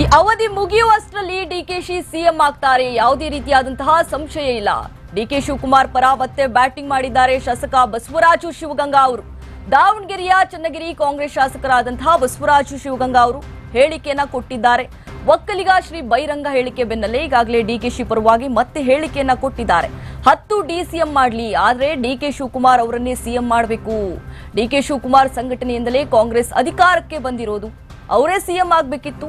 ಈ ಅವಧಿ ಮುಗಿಯುವಷ್ಟರಲ್ಲಿ ಡಿಕೆಶಿ ಸಿಎಂ ಆಗ್ತಾರೆ. ಯಾವುದೇ ರೀತಿಯಾದಂತಹ ಸಂಶಯ ಇಲ್ಲ. ಡಿಕೆ ಶಿವಕುಮಾರ್ ಪರ ಮತ್ತೆ ಬ್ಯಾಟಿಂಗ್ ಮಾಡಿದ್ದಾರೆ ಶಾಸಕ ಬಸವರಾಜು ಶಿವಗಂಗಾ ಅವರು. ದಾವಣಗೆರೆಯ ಚನ್ನಗಿರಿ ಕಾಂಗ್ರೆಸ್ ಶಾಸಕರಾದಂತಹ ಬಸವರಾಜು ಶಿವಗಂಗಾ ಅವರು ಹೇಳಿಕೆಯನ್ನ ಕೊಟ್ಟಿದ್ದಾರೆ. ಒಕ್ಕಲಿಗ ಶ್ರೀ ಬೈರಂಗ ಹೇಳಿಕೆ ಬೆನ್ನಲ್ಲೇ ಈಗಾಗಲೇ ಡಿಕೆಶಿ ಪರವಾಗಿ ಮತ್ತೆ ಹೇಳಿಕೆಯನ್ನ ಕೊಟ್ಟಿದ್ದಾರೆ. ಹತ್ತು ಡಿಸಿಎಂ ಮಾಡಲಿ ಡಿ ಡಿಕೆ ಶಿವಕುಮಾರ್ ಅವರನ್ನೇ ಸಿಎಂ ಮಾಡಬೇಕು. ಡಿಕೆ ಶಿವಕುಮಾರ್ ಸಂಘಟನೆಯಿಂದಲೇ ಕಾಂಗ್ರೆಸ್ ಅಧಿಕಾರಕ್ಕೆ ಬಂದಿರೋದು. ಅವರೇ ಸಿಎಂ ಆಗಬೇಕಿತ್ತು.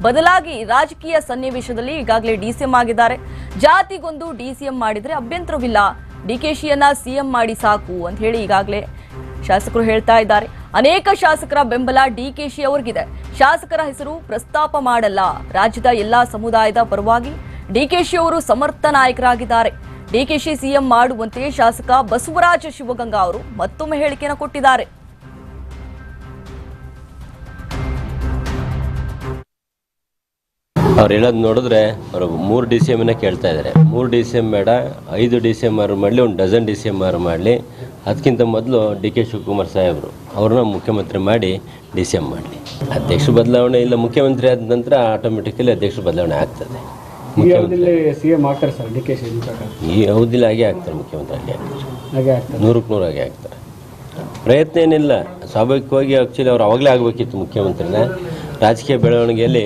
ಬದಲಾಗಿ ರಾಜಕೀಯ ಸನ್ನಿವೇಶದಲ್ಲಿ ಈಗಾಗಲೇ ಡಿಸಿಎಂ ಆಗಿದ್ದಾರೆ. ಜಾತಿಗೊಂದು ಡಿಸಿಎಂ ಮಾಡಿದರೆ ಅಭ್ಯಂತರವಿಲ್ಲ. ಡಿಕೆಶಿಯನ್ನ ಸಿಎಂ ಮಾಡಿ ಸಾಕು ಅಂತ ಹೇಳಿ ಈಗಾಗಲೇ ಶಾಸಕರು ಹೇಳ್ತಾ ಇದ್ದಾರೆ. ಅನೇಕ ಶಾಸಕರ ಬೆಂಬಲ ಡಿಕೆಶಿ ಅವ್ರಿಗಿದೆ. ಶಾಸಕರ ಹೆಸರು ಪ್ರಸ್ತಾಪ ಮಾಡಲ್ಲ. ರಾಜ್ಯದ ಎಲ್ಲಾ ಸಮುದಾಯದ ಪರವಾಗಿ ಡಿಕೆಶಿ ಅವರು ಸಮರ್ಥ ನಾಯಕರಾಗಿದ್ದಾರೆ. ಡಿಕೆಶಿ ಸಿಎಂ ಮಾಡುವಂತೆ ಶಾಸಕ ಬಸವರಾಜ ಶಿವಗಂಗಾ ಅವರು ಮತ್ತೊಮ್ಮೆ ಹೇಳಿಕೆಯನ್ನು ಕೊಟ್ಟಿದ್ದಾರೆ. ಅವ್ರು ಹೇಳೋದು ನೋಡಿದ್ರೆ ಅವರು ಮೂರು ಡಿ ಸಿ ಎಮ್ನ ಕೇಳ್ತಾ ಇದ್ದಾರೆ ಮೂರು ಡಿ ಸಿ ಎಂ ಬೇಡ ಐದು ಡಿ ಸಿ ಎಂ ಆರ್ ಮಾಡಲಿ ಒಂದು dozen D C M R ಮಾಡಲಿ. ಅದಕ್ಕಿಂತ ಮೊದಲು ಡಿ ಕೆ ಶಿವಕುಮಾರ್ ಸಾಹೇಬರು ಅವ್ರನ್ನ ಮುಖ್ಯಮಂತ್ರಿ ಮಾಡಿ ಡಿ ಸಿ ಎಂ ಮಾಡಲಿ. ಅಧ್ಯಕ್ಷ ಬದಲಾವಣೆ ಇಲ್ಲ ಮುಖ್ಯಮಂತ್ರಿ ಆದ ನಂತರ ಆಟೋಮೆಟಿಕಲಿ ಅಧ್ಯಕ್ಷ ಬದಲಾವಣೆ ಆಗ್ತದೆ. ಈ ಅವಧಿಲಿ ಹಾಗೆ ಆಗ್ತಾರೆ ಮುಖ್ಯಮಂತ್ರಿ ಹಾಗೆ ಆಗ್ತಾರೆ. ನೂರಕ್ಕೆ ನೂರು ಹಾಗೆ ಆಗ್ತಾರೆ. ಪ್ರಯತ್ನ ಏನಿಲ್ಲ ಸ್ವಾಭಾವಿಕವಾಗಿ ಆ್ಯಕ್ಚುಲಿ ಅವ್ರು ಅವಾಗಲೇ ಆಗಬೇಕಿತ್ತು ಮುಖ್ಯಮಂತ್ರಿನ. ರಾಜಕೀಯ ಬೆಳವಣಿಗೆಯಲ್ಲಿ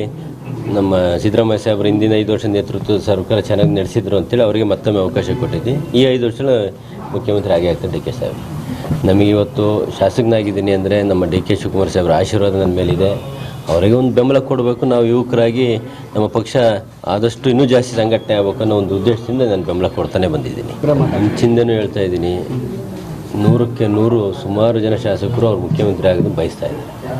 ನಮ್ಮ ಸಿದ್ದರಾಮಯ್ಯ ಸಾಹೇಬರು ಹಿಂದಿನ ಐದು ವರ್ಷ ನೇತೃತ್ವದ ಸರ್ಕಾರ ಚೆನ್ನಾಗಿ ನಡೆಸಿದ್ರು ಅಂತೇಳಿ ಅವರಿಗೆ ಮತ್ತೊಮ್ಮೆ ಅವಕಾಶ ಕೊಟ್ಟಿದ್ದೆ. ಈ ಐದು ವರ್ಷ ಮುಖ್ಯಮಂತ್ರಿ ಆಗೇ ಆಗ್ತಾರೆ ಡಿ ಕೆ ಸಾಹೇಬ್ ನಮಗೆ ಇವತ್ತು ಶಾಸಕನಾಗಿದ್ದೀನಿ ಅಂದರೆ ನಮ್ಮ ಡಿ ಕೆ ಶಿವಕುಮಾರ್ ಸಾಹೇಬ್ರ ಆಶೀರ್ವಾದ ನನ್ನ ಮೇಲಿದೆ. ಅವರಿಗೆ ಒಂದು ಬೆಂಬಲ ಕೊಡಬೇಕು, ನಾವು ಯುವಕರಾಗಿ ನಮ್ಮ ಪಕ್ಷ ಆದಷ್ಟು ಇನ್ನೂ ಜಾಸ್ತಿ ಸಂಘಟನೆ ಆಗಬೇಕು ಅನ್ನೋ ಒಂದು ಉದ್ದೇಶದಿಂದ ನಾನು ಬೆಂಬಲ ಕೊಡ್ತಾನೆ ಬಂದಿದ್ದೀನಿ. ಮುಂಚಿಂದನೂ ಹೇಳ್ತಾ ಇದ್ದೀನಿ. ನೂರಕ್ಕೆ ನೂರು ಸುಮಾರು ಜನ ಶಾಸಕರು ಅವ್ರು ಮುಖ್ಯಮಂತ್ರಿ ಆಗೋದು ಬಯಸ್ತಾ ಇದ್ದಾರೆ.